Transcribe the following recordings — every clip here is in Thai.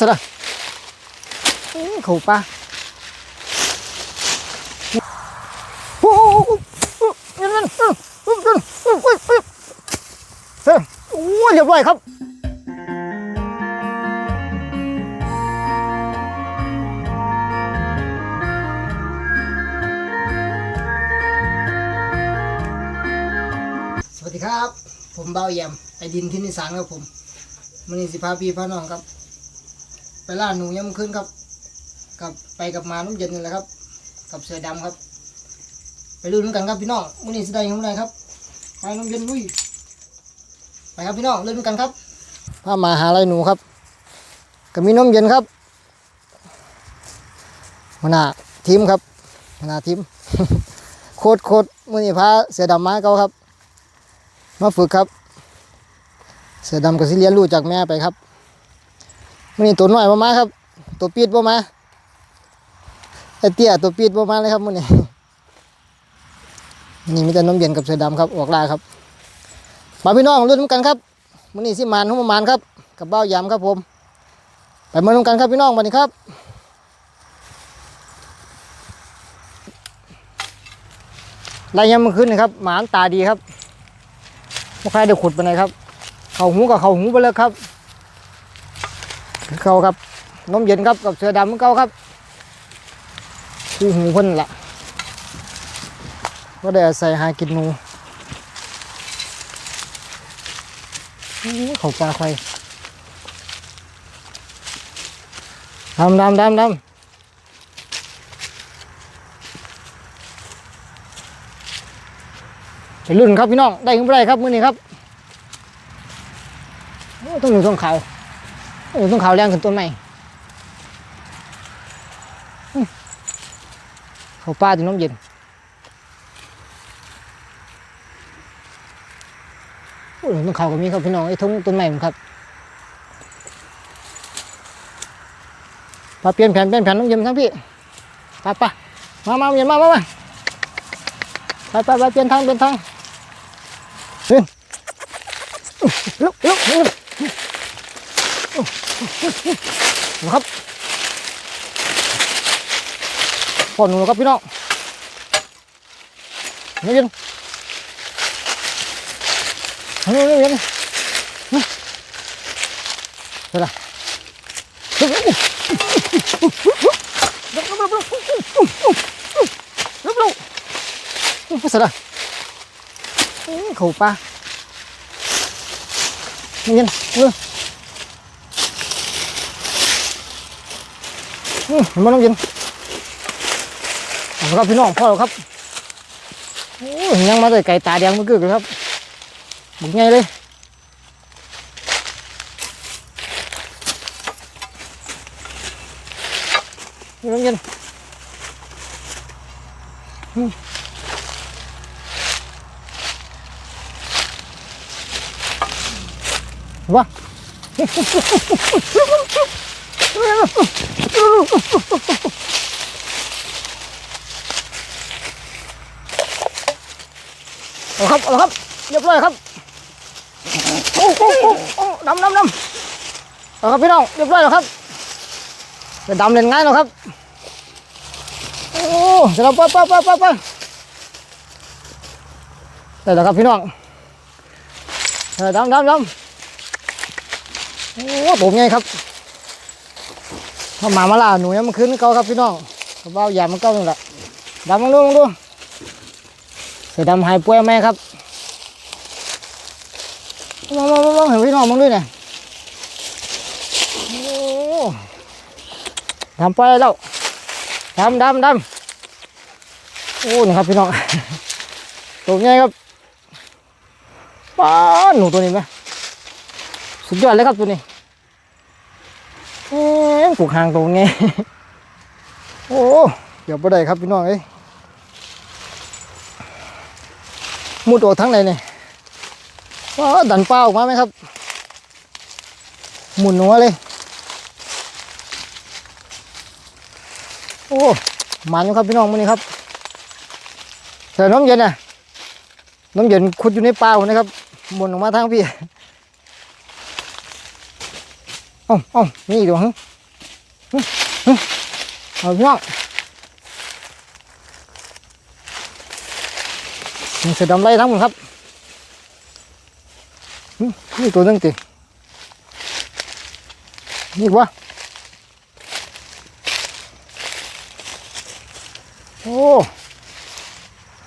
สระขู่ปลาโอ้ยเรียบร้อยครับสวัสดีครับ ผมเบาเยี่ยมไอดินที่นิสานครับผมมันนี่สิพาพี่พาน้องครับ ไปล่าหนูยังขึ้นครับกับไปกับมาน้ำเย็นนี่แหละครับ กับเสือดำครับ ไปลุ้นกันครับพี่น้องวันนี้เสดงยังไงครับไปน้ำเย็นลุยไปครับพี่น้องลุ้นกันครับพามาหาไรหนูครับกับมีน้ำเย็นครับหันาทีมครับหันาทีมโคตรโคตรมือนี่พาเสือดำมาเขาครับ มาฝึกครับ เสือดำกับสิเลียนรู้จากแม่ไปครับ มันนี่ตัวน้อยประมาณครับ ตัวปีดประมาณไอเตี้ยตัวปีดประมาณเลยครับมันนี่นี่มีแต่น้ำเย็นกับเสือดำครับออกลาครับมาพี่น้องรุ่นกันครับมันนี่สิมานหุ่มมานครับ กับเบ้ายามครับผม ไปมาลุ้นกันครับพี่น้องวันนี้ครับลายยามมันขึ้นนะครับ หมานตาดีครับพวกใครได้ขุดไปไหนครับ เขาหูกับเขาหูไปเลยครับ เขาครับนมเย็นครับกับเสือดำของเขาครับคู่หูเพิ่นละก็ได้ใส่ฮหากินหนูเขาปลาไข่ดำดำดำดำไปรุ่นครับพี่น้องได้ขึ้นไปได้ครับ มื้อนี้ครับต้องหนึ่ต้องเข่า เออต้องเขาวแรงขึ้นต้นใหม่เขาป้าตัวน้ำเย็นโอ้ยต้องเขาวกับมีครับพี่น้องไอ้ทุ่งต้นใหม่ครับพาเปลี่ยนแผ่นเปลี่ยนแผ่นน้ำเย็นทั้งพี่ปะปะมามาเย็นมามามาไปไปไปเปลี่ยนทางเปลี่ยนทางเฮ้ยลุกลุก นะครับฝนหนูครับพี่น้องนี่ยังนี่ยังนี่เห็นละลุกลุกภาษาเขาปลาเงี้ยเออ มันเอาละครับพี่น้องพ่อครับโอ้ยังมาได้ไก่ตาแดงเมื่อกี้เลยครับบุกไงเลยนี่ต้องยินว้า เอาครับเอาครับเรียบร้อยครับโอ้โอ้ดำดำดำเอาครับพี่น้องเรียบร้อยแล้วครับจะดำเล่นง่ายแล้วครับโอ้เดี๋ยวเราไปไปไปไปไปได้แล้วครับพี่น้องดำดำดำโอ้ผมไงครับ ถ้าหมามาล่าหนูยังมันขึ้นเกาครับพี่น้องกระเบ้าแย่มันเก่านี่แหละดำลองดูลองดูเสือดำหายป่วยไหมครับมองมองมองเห็นพี่น้องมองด้วยเนี่ยโอ้ดำไปแล้วดำดำดำโอ้นี่ครับพี่น้องตัวใหญ่ครับป้าหนูตัวนี้ไหมสุดยอดเลยครับตัวนี้ อ๊ะปลูกหางตัวไงโอ้เดี๋ยวไปได้ครับพี่น้องเอ้ยมุดออกทั้งไหนเนี่ยว้าดันเป้าออกมาไหมครับ หมุนหัวเลย โอ้มันครับพี่น้องมื้อนี้ครับแต่น้ำเย็นน่ะน้ำเย็นขุดอยู่ในเป่านะครับหมุนออกมาทางพี่ เอ้าเอ้านี่อีกดวงหึหึหึ เอาพี่น้องนี่เสือดำไล่ทั้งหมดครับนี่ตัวนึงตินี่วะโอ้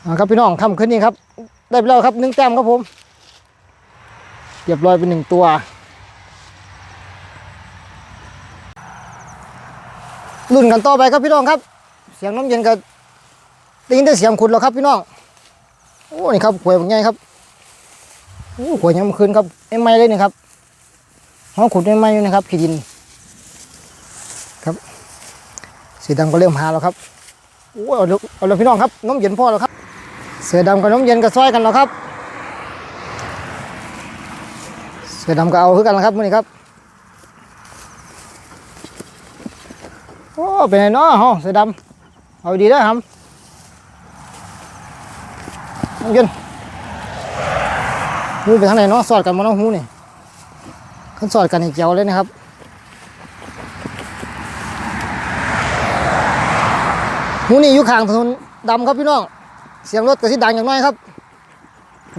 เอาครับพี่น้องคำขึ้นนี่ครับ ได้ไปแล้วครับหนึ่งแต้มครับผมเรียบร้อยเป็นหนึ่งตัว รุ่นกันต่อไปครับพี่น้องครับ เสียงน้ำเย็นกับได้ยินแต่เสียงขุดแล้วครับพี่น้องโอ้นี่ครับขวยเป็นไงครับโอ้ขวยยังมื่อคืนครับไม่ไหม้เลยนี่ครับห้องขุดไม่ไหม้อยู่นะครับขีดิน ครับ สีดำก็เริ่มหาแล้วครับโอ้เอาเลยเอาเลยพี่น้องครับน้ำเย็นพอแล้วครับ เสือดำกับน้ำเย็นก็ซอยกันแล้วครับ เสือดำก็เอาคือกันแล้วครับมื่อนี้ครับ โอ้ เป็นไงเนาะฮะเสือดำเอาดีได้ครับน้ำเย็นหูไปทางไหนเนาะสอดกันมาเนาะหูนี่ขันสอดกันอีกเจียวเลยนะครับหูนี่อยู่ข้างถนนดำครับพี่น้องเสียงรถกระสิบดังอย่างน้อยครับ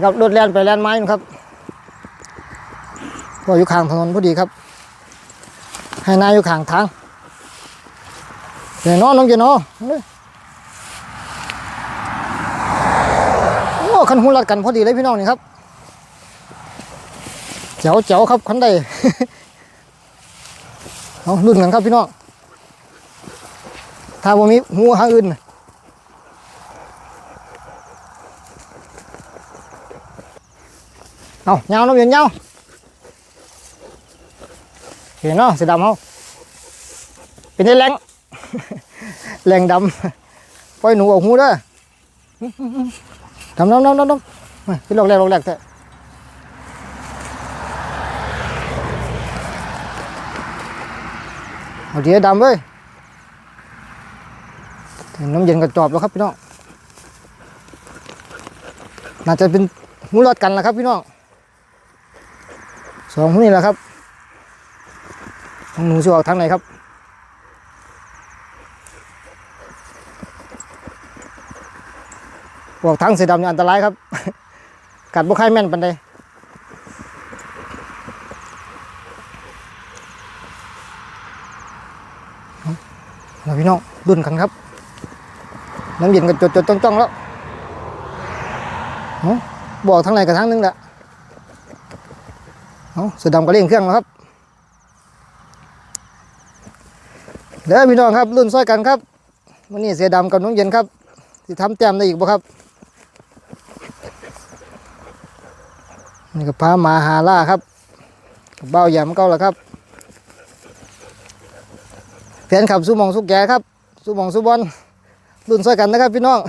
ครับรถแล่นไปแล่นไม้นู่นครับก็อยู่ข้างถนนพอดีครับ ให้นายอยู่ข้างทาง เดี๋ยวน้องน้องเจนอโอ้คันหูรัดกันพอดีเลยพี่น้องนี่ครับเจ๋วเจ๋วครับคันใดเอารุ่นกันครับพี่น้องถ้าว่ามีหูหางอื่นเอาเงาน้ำเย็นเงาเห็นเนาะสีดำเขาเป็นไอ้แรง แรงดำปล่อยหนูออกหูเด้อดำดำดำดำดำมาพี่ลอกแรกลอกแรกแต่เอาเดี๋ยวดำเว้ยน้ำเย็นกระจอบแล้วครับพี่น้อง น่าจะเป็นหูรอดกันแล้วครับพี่น้องสองนี่แหละครับของหนูจะออกทางไหนครับ ออกทางสีดำนี่อันตรายครับ กัดบุคายแม่นปันใดเอาพี่น้องดุนกันครับ น้ำเย็นก็จดจดจ้องจ้องแล้วบอกทางไหนกับทางนึงแหละเอาสือดำก็เร่งเครื่องแล้วครับเด้อพี่น้องครับรุ่นซ้อยกันครับวันนี้เสือดำกับน้องเย็นครับที่ทำแต้มได้อีกบ่ครับ นี่ก็พามาหาล่าครับเบ้าหยมเก้าแล้วครับแฟนขับสู้มองสู้แกครับสู้มองสู้บอลรุ่นซ้อยกันนะครับพี่น้อง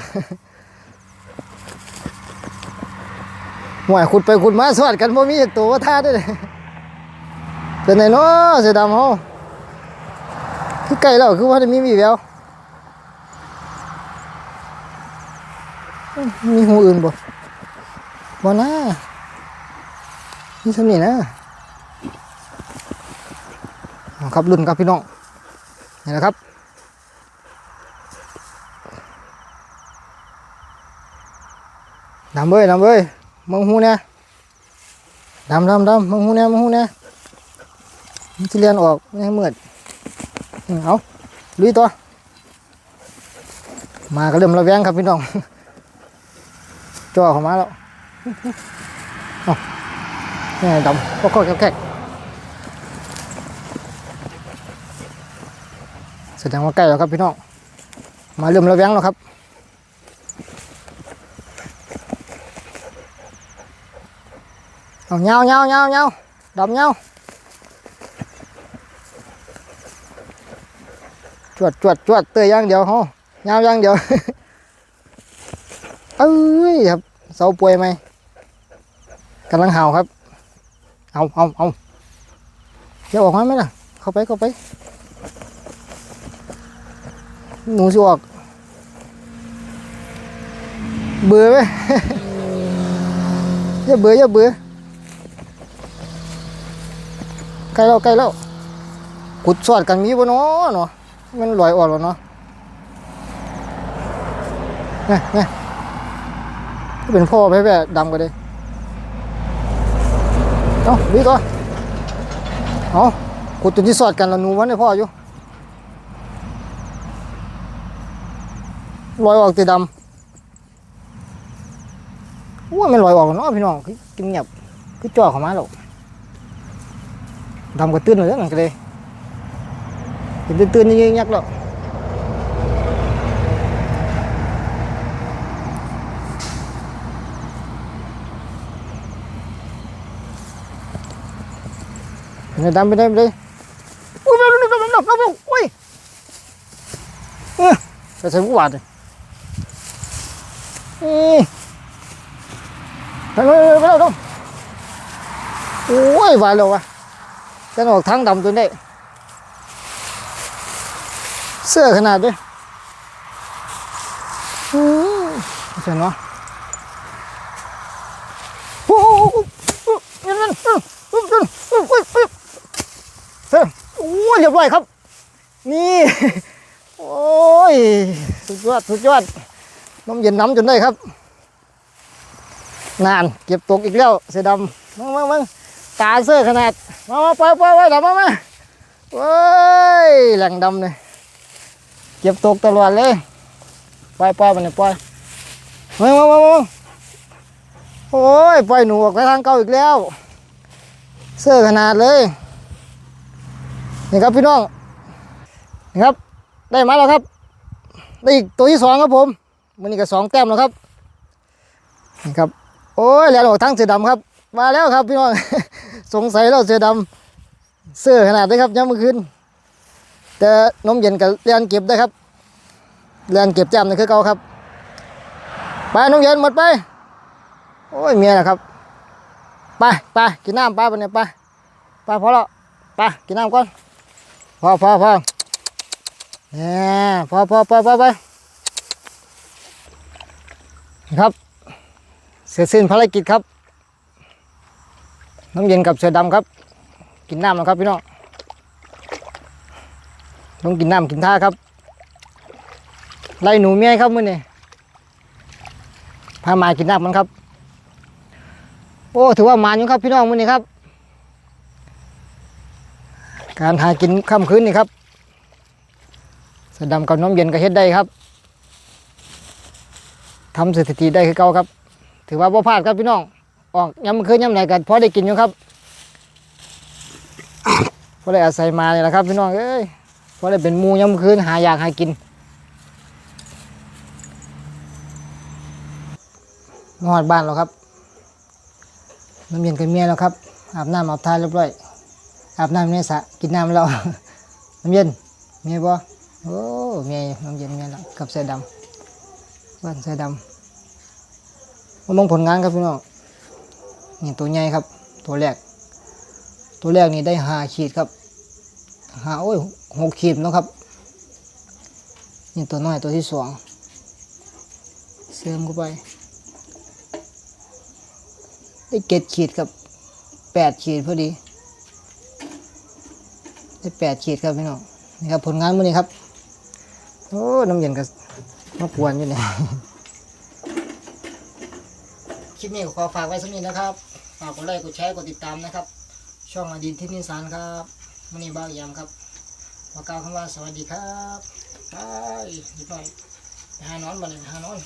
ห่วยขุดไปขุดมาสวัสดกันบ่มีตัวว่าท่าด้เลยเป็นไงเนาะเสือดำเฮาคือไก่แล้วคือว่าได้มีมีแววมีหูอื่นบ่บ่นะ นี่สำนี่นะครับรุ่นครับพี่น้องนี่แหละครับดำเว้ยดำเว้ยมึงหูเนี่ยดำดำดำมึงหูเนี่ยมึงหูเนี่ยมันจะเลียนออกไม่ให้มือืมเอาลุยตัว มาก็เริ่มระแวงครับพี่น้องจ่อเข้ามาแล้ว นี่ดำก็ก็แคกๆแสดงว่าใกล้แล้วครับพี่น้อง มาเริ่มระแวงแล้วครับเอา nhau nhau nhau nhau đầm nhau chuột chuột chuột tươi giang điều hô nhau giang điều เอ้ยครับเสาป่วยไหมกำลังเห่าครับ เอาเอาเอาจะออกมาไหมล่ะ เข้าไปเข้าไป หนูจะออก เบื่อไหมอย่าเบื่ออย่าเบื่อใกล้แล้วใกล้แล้วขุดสอดกันมีบ่เนาะเนาะมันลอยออกแล้วเนาะเนี่ยเนี่ยเป็นพ่อแพ้ๆดำก็ได้ เอาดีก็เอาขุดจนที่สอดกันแล้วนูวันนี้พ่ออยู่ลอยออกตีดำว่ามันลอยออกเนาะพี่น้องคือกินเงียบคือจ่อเข้ามาหรอกดำก็ตื้นเลยนั่นก็เลยเห็นตื่นๆนี่ยักษ์แล้ วไปดำไปได้ไปเลยอุ้ยดำดำดำดำดำดำอุ้ยเออจะใส่ผู้บาดเลยนี่ไปเลยไปเลยไปเลยโอ้ยบาดแล้ววะจะออกทางดำตัวนี้เสื้อขนาดด้วยอืมเห็นไหมโอ้โหนั่นนั่นนั่นนั่นนั่น เฮ้ยโอ้ยเรียบร้อยครับ นี่ โอ้ย สุดยอด สุดยอด น้ำเย็นน้ำจนได้ครับ นาน เก็บตกอีกแล้ว เสือดำมามามาตาเสื้อขนาด มามาไปไปไปดำมามาเว้ย แหล่งดำเลย เก็บตกตลอดเลยปล่อยปล่อยมันเนี่ยปล่อยมามามามาโอ้ยปล่อยหนูออกไปทางเก่าอีกแล้ว เสื้อขนาดเลย นี่ครับพี่น้องนี่ครับ ได้มาแล้วครับได้อีกตัวที่สองครับผมมันนี่ก็สองแต้มแล้วครับนี่ครับโอ้ยแล้วออกทางเสือดำครับ มาแล้วครับพี่น้อง สงสัยแล้วเสือดำเสื้อขนาดนี้ครับย้ำเมื่อคืนแต่นมเย็นกับเรียนเก็บได้ครับเรียนเก็บแจ่มนี่คือเก่าครับไปนมเย็นหมดไปโอ้ยเมียนะครับไปไปกินน้ำไปไปเนี่ยไปไปพอแล้วไปกินน้ำก่อน พอพอพอเนี่ยพอพอพอพอไปครับเสร็จสิ้นภารกิจครับน้ำเย็นกับเสือดำครับ กินน้ำแล้วครับพี่น้องต้องกินน้ำกินท่าครับไล่หนูเมียครับมื้อนี้พามากินน้ำมันครับ โอ้ถือว่ามาอยู่ครับพี่น้องมื้อนี้ครับ การหากินค่ำคืนนี่ครับสะดำกับน้ำเย็นก็เฮ็ดได้ครับทำสถิติได้คือเก่าครับ ถือว่าบ่พลาดครับพี่น้องออกย้ำคืนย้ำไหนกันพอได้กินอยู่ครับพอได้อาศัยมาเนี่ยแหละครับ พี่น้องเอ้ยเพราะได้เป็นมูยำคืนหาอยากหากินนอดบ้านแล้วครับน้ำเย็นกับเมียแล้วครับอาบน้ำอาบท่าเรียบร้อย อาบน้ำในสระกินน้ำแล้วน้ำเย็นเมียบ่โอ้เมียน้ำเย็นเมียล้วกับเสื้อดำบ้านเสื้อดำมามองผลงานครับพี่น้องนี่ตัวใหญ่ครับ ตัวแรก ตัวแรกนี่ได้หาขีดครับหาโอ้ยหกขีดนะครับนี่ตัวน้อยตัวที่สองเสริมเข้าไป ได้เจ็ดขีดครับแปดขีดพอดี ได้แปดขีดครับพี่น้องนี่ครับผลงานมื้อนี้ครับ โอ้น้ำเย็นก็มากวนอยู่เนี่ยคลิปนี้ขอฝากไว้สักนิดนะครับฝากกดไลค์กดแชร์กดติดตามนะครับ ช่องอดีตที่นิสานครับมื้อนี้บ้าวยามครับขอกล่าวคำว่าสวัสดีครับบายดหน่อยไปหานอนมาเลยหานอน